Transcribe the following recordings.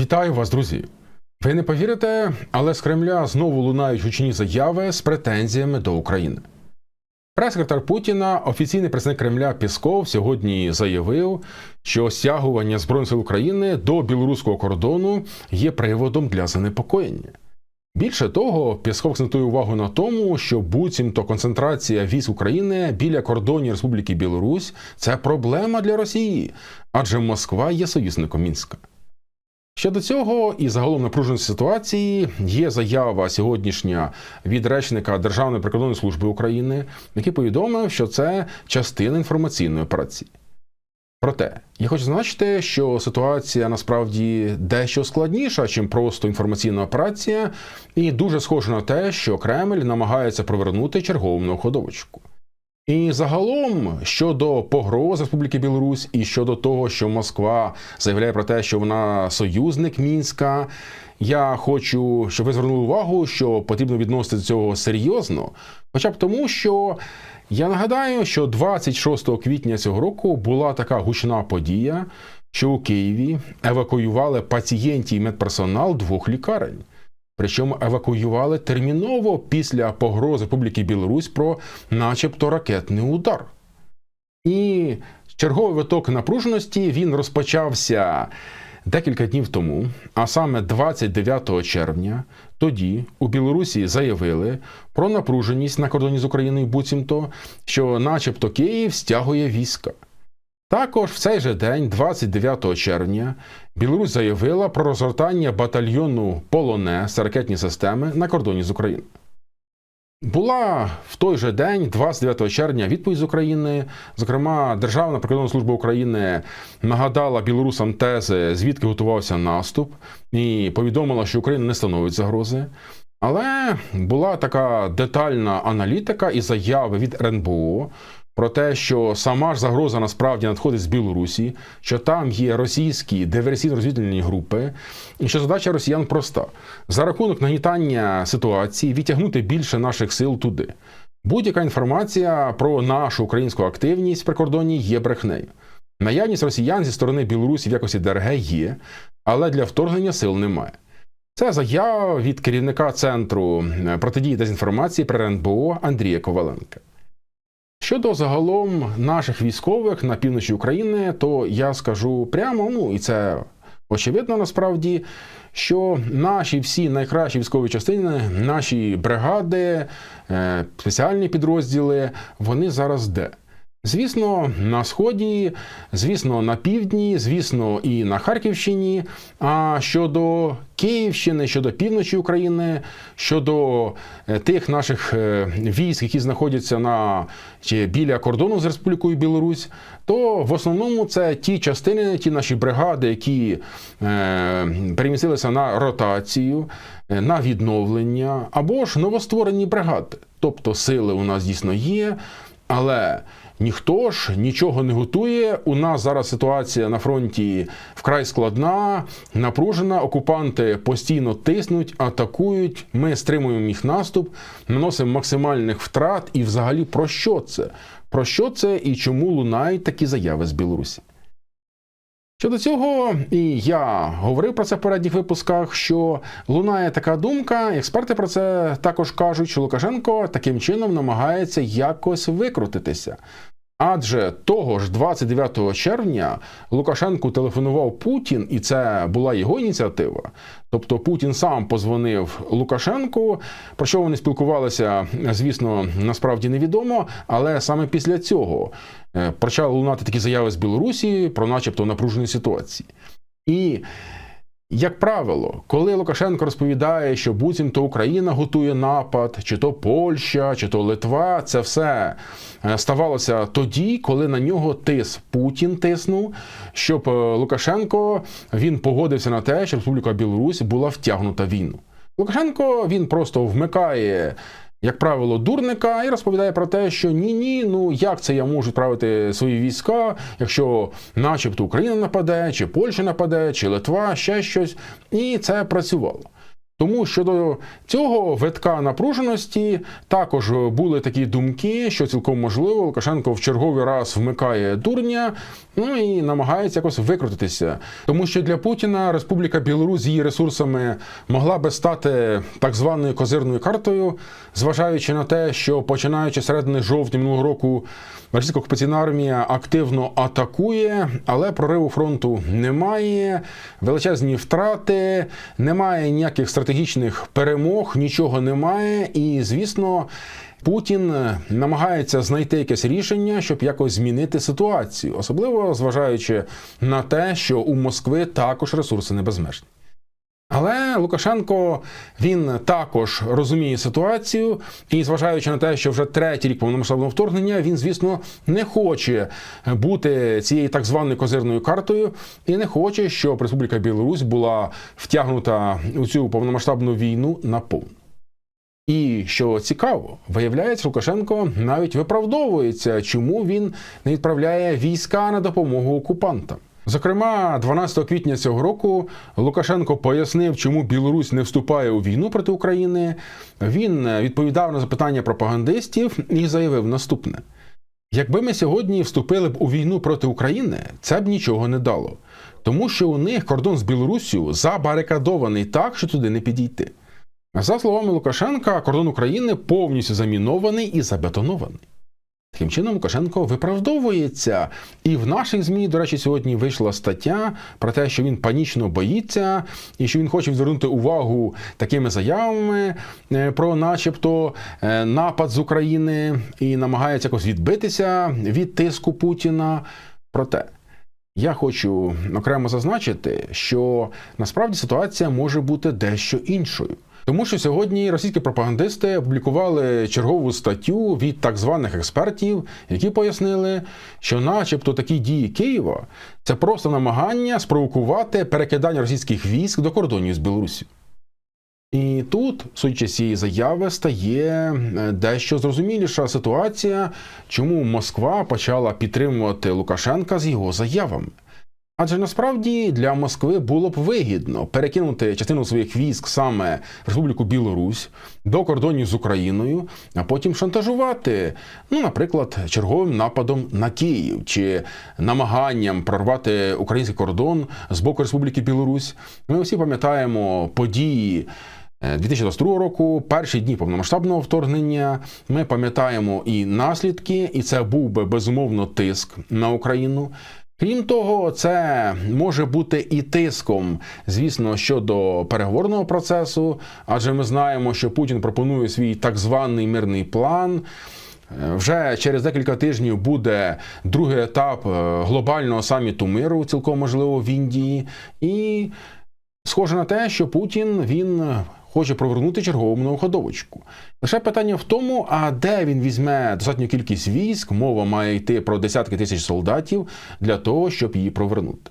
Вітаю вас, друзі! Ви не повірите, але з Кремля знову лунають гучні заяви з претензіями до України. Прес-секретар Путіна, офіційний представник Кремля Пісков, сьогодні заявив, що стягування Збройних сил України до білоруського кордону є приводом для занепокоєння. Більше того, Пісков акцентує увагу на тому, що буцімто концентрація військ України біля кордонів Республіки Білорусь це проблема для Росії, адже Москва є союзником Мінська. Щодо цього і загалом напруженої ситуації є заява сьогоднішня від речника Державної прикордонної служби України, який повідомив, що це частина інформаційної операції. Проте я хочу зазначити, що ситуація насправді дещо складніша, чим просто інформаційна операція, і дуже схожа на те, що Кремль намагається провернути чергову многоходовочку. І загалом щодо погроз Республіки Білорусь, і щодо того, що Москва заявляє про те, що вона союзник мінська. Я хочу, щоб ви звернули увагу, що потрібно відносити до цього серйозно, хоча б тому, що я нагадаю, що 26 квітня цього року була така гучна подія, що у Києві евакуювали пацієнтів і медперсонал двох лікарень. Причому евакуювали терміново після погрози Республіки Білорусь про, начебто, ракетний удар. І черговий виток напруженості він розпочався декілька днів тому, а саме 29 червня. Тоді у Білорусі заявили про напруженість на кордоні з Україною буцімто, що, начебто, Київ стягує війська. Також в цей же день, 29 червня, Білорусь заявила про розгортання батальйону Полонез ракетні системи на кордоні з Україною. Була в той же день, 29 червня, відповідь з України. Зокрема, Державна прикордонна служба України нагадала білорусам тези, звідки готувався наступ, і повідомила, що Україна не становить загрози. Але була така детальна аналітика і заяви від РНБО про те, що сама ж загроза насправді надходить з Білорусі, що там є російські диверсійно-розвідувальні групи, і що задача росіян проста: за рахунок нагнітання ситуації відтягнути більше наших сил туди. Будь-яка інформація про нашу українську активність в прикордонні є брехнею. Наявність росіян зі сторони Білорусі в якості ДРГ є, але для вторгнення сил немає. Це заява від керівника центру протидії дезінформації при РНБО Андрія Коваленка. Щодо загалом наших військових на півночі України, то я скажу прямо, ну і це очевидно насправді, що наші всі найкращі військові частини, наші бригади, е, спеціальні підрозділи, вони зараз де? Звісно, на сході, звісно, на півдні, звісно, і на Харківщині. А щодо Київщини, щодо півночі України, щодо е, тих наших е, військ, які знаходяться на чи біля кордону з Республікою Білорусь, то в основному це ті частини, ті наші бригади, які е, перемістилися на ротацію, е, на відновлення або ж новостворені бригади. Тобто сили у нас дійсно є, але. Ніхто ж нічого не готує. У нас зараз ситуація на фронті вкрай складна, напружена. Окупанти постійно тиснуть, атакують. Ми стримуємо їх наступ, наносимо максимальних втрат. І, взагалі, про що це? Про що це і чому лунають такі заяви з Білорусі? Щодо цього, і я говорив про це в передніх випусках, що лунає така думка, експерти про це також кажуть, що Лукашенко таким чином намагається якось викрутитися. Адже того ж 29 червня Лукашенку телефонував Путін, і це була його ініціатива. Тобто Путін сам позвонив Лукашенку. Про що вони спілкувалися, звісно, насправді невідомо. Але саме після цього е, почали лунати такі заяви з Білорусі про, начебто, напружені ситуації. І як правило, коли Лукашенко розповідає, що буцімто Україна готує напад, чи то Польща, чи то Литва, це все е, ставалося тоді, коли на нього тис Путін тиснув, щоб е, Лукашенко він погодився на те, що Республіка Білорусь була втягнута в війну. Лукашенко він просто вмикає як правило, дурника і розповідає про те, що ні, ні, ну як це я можу відправити свої війська, якщо, начебто, Україна нападе, чи Польща нападе, чи Литва, ще щось. І це працювало. Тому щодо цього витка напруженості також були такі думки, що цілком можливо Лукашенко в черговий раз вмикає дурня, ну і намагається якось викрутитися. Тому що для Путіна Республіка Білорусь з її ресурсами могла би стати так званою козирною картою, зважаючи на те, що починаючи середини жовтня минулого року російська окупаційна армія активно атакує, але прориву фронту немає, величезні втрати, немає ніяких стратегічних перемог, нічого немає. І звісно. Путін намагається знайти якесь рішення, щоб якось змінити ситуацію, особливо зважаючи на те, що у Москви також ресурси не безмежні. Але Лукашенко він також розуміє ситуацію, і зважаючи на те, що вже третій рік повномасштабного вторгнення, він, звісно, не хоче бути цією так званою козирною картою, і не хоче, щоб Республіка Білорусь була втягнута у цю повномасштабну війну на повну. І що цікаво, виявляється, Лукашенко навіть виправдовується, чому він не відправляє війська на допомогу окупантам. Зокрема, 12 квітня цього року Лукашенко пояснив, чому Білорусь не вступає у війну проти України. Він відповідав на запитання пропагандистів і заявив наступне: якби ми сьогодні вступили б у війну проти України, це б нічого не дало, тому що у них кордон з Білоруссю забарикадований так, що туди не підійти. За словами Лукашенка, кордон України повністю замінований і забетонований. Таким чином, Лукашенко виправдовується. І в наших ЗМІ, до речі, сьогодні вийшла стаття про те, що він панічно боїться, і що він хоче звернути увагу такими заявами е, про, начебто, е, напад з України і намагається якось відбитися від тиску Путіна. Проте. Я хочу окремо зазначити, що насправді ситуація може бути дещо іншою. Тому що сьогодні російські пропагандисти опублікували чергову статтю від так званих експертів, які пояснили, що, начебто, такі дії Києва це просто намагання спровокувати перекидання російських військ до кордонів з Білорусі. І тут, судячи цієї заяви, стає дещо зрозуміліша ситуація, чому Москва почала підтримувати Лукашенка з його заявами. Адже насправді для Москви було б вигідно перекинути частину своїх військ саме в Республіку Білорусь до кордонів з Україною, а потім шантажувати, ну, наприклад, черговим нападом на Київ чи намаганням прорвати український кордон з боку Республіки Білорусь. Ми всі пам'ятаємо події. 2022 року, перші дні повномасштабного вторгнення, ми пам'ятаємо і наслідки, і це був би безумовно тиск на Україну. Крім того, це може бути і тиском, звісно, щодо переговорного процесу, адже ми знаємо, що Путін пропонує свій так званий мирний план. Вже через декілька тижнів буде другий етап е, глобального саміту миру, цілком можливо в Індії, і схоже на те, що Путін він хоче провернути чергову многоходовочку. Лише питання в тому, а де він візьме достатню кількість військ, мова має йти про десятки тисяч солдатів для того, щоб її провернути.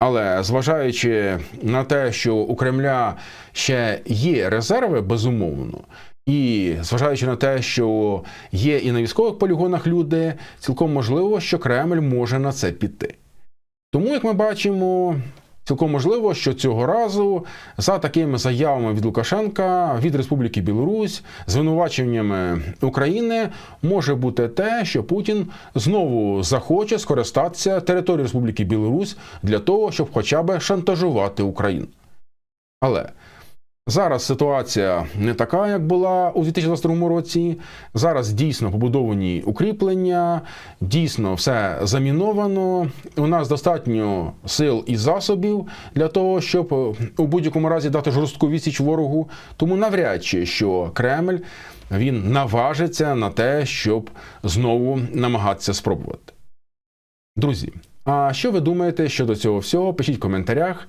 Але зважаючи на те, що у Кремля ще є резерви, безумовно, і зважаючи на те, що є і на військових полігонах люди, цілком можливо, що Кремль може на це піти. Тому, як ми бачимо, Цілком можливо, що цього разу за такими заявами від Лукашенка від Республіки Білорусь звинуваченнями України може бути те, що Путін знову захоче скористатися територією Республіки Білорусь для того, щоб хоча б шантажувати Україну. Але Зараз ситуація не така, як була у 2022 році. Зараз дійсно побудовані укріплення, дійсно все заміновано. У нас достатньо сил і засобів для того, щоб у будь-якому разі дати жорстку відсіч ворогу. Тому навряд чи що Кремль він наважиться на те, щоб знову намагатися спробувати. Друзі. А що ви думаєте щодо цього всього? Пишіть в коментарях.